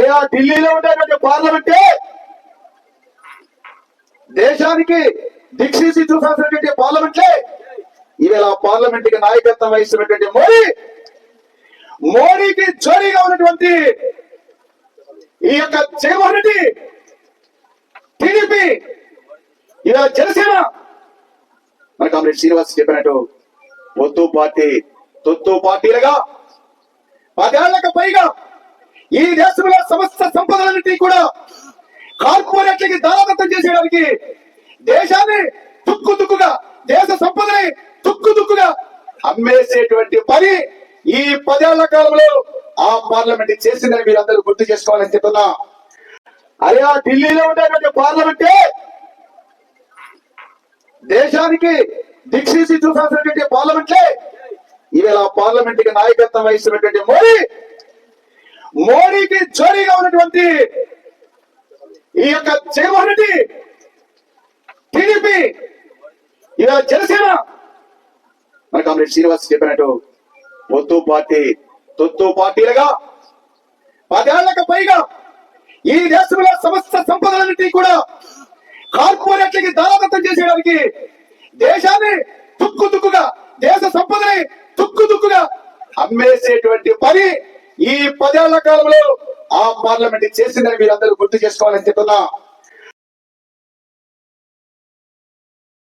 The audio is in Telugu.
అయ్యా ఢిల్లీలో ఉండేటువంటి పార్లమెంటే దేశానికి దిక్సీసి చూసాల్సినటువంటి పార్లమెంటే. ఇవాళ పార్లమెంట్కి నాయకత్వం వహిస్తున్నటువంటి మోడీ మోడీకి జోరీగా ఉన్నటువంటి ఈ యొక్క జగన్మోహన్ రెడ్డి టీడీపీ ఇవాళ జనసేన. మన కామ్రేడ్ శ్రీనివాస్ చెప్పినట్టు పొత్తు పార్టీ తొత్తు పార్టీలుగా పదేళ్ళకు పైగా ఈ దేశంలో సమస్త సంపదలన్నింటినీ కూడా కార్పొరేట్లకి దారాదత్తం చేసేయడానికి దేశాన్ని తుక్కు తుక్కుగా దేశ సంపదని తుక్కు తుక్కుగా అమ్మేసేటువంటి పని ఈ పదేళ్ళ కాలంలో ఆ పార్లమెంట్ చేసిందని మీరందరూ గుర్తు చేసుకోవాలని చెప్తున్నా. అరే ఆ ఢిల్లీలో ఉండేటువంటి పార్లమెంటే దేశానికి దిక్సీసి చూసాల్సినటువంటి పార్లమెంటే. ఇవాళ పార్లమెంట్కి నాయకత్వం వహిస్తున్నటువంటి మోడీ మోడీకి జోరీగా ఉన్నటువంటి ఈ యొక్క జగన్మోహన్ రెడ్డి టీడీపీ జనసేన. మన కామ్రేడ్ శ్రీనివాస్ చెప్పినట్టు పొత్తు పార్టీ తొత్తు పార్టీలుగా పదేళ్ళకు పైగా ఈ దేశంలో సమస్త సంపదలన్నింటినీ కూడా కార్పొరేట్లకి దారాదత్తం చేసేయడానికి దేశాన్ని తుక్కు తుక్కుగా దేశ సంపదని తుక్కు తుక్కుగా అమ్మేసేటువంటి పని ఈ పదేళ్ళ కాలంలో ఆ పార్లమెంట్ చేసిందని మీరందరూ గుర్తు చేసుకోవాలని చెప్తున్నా.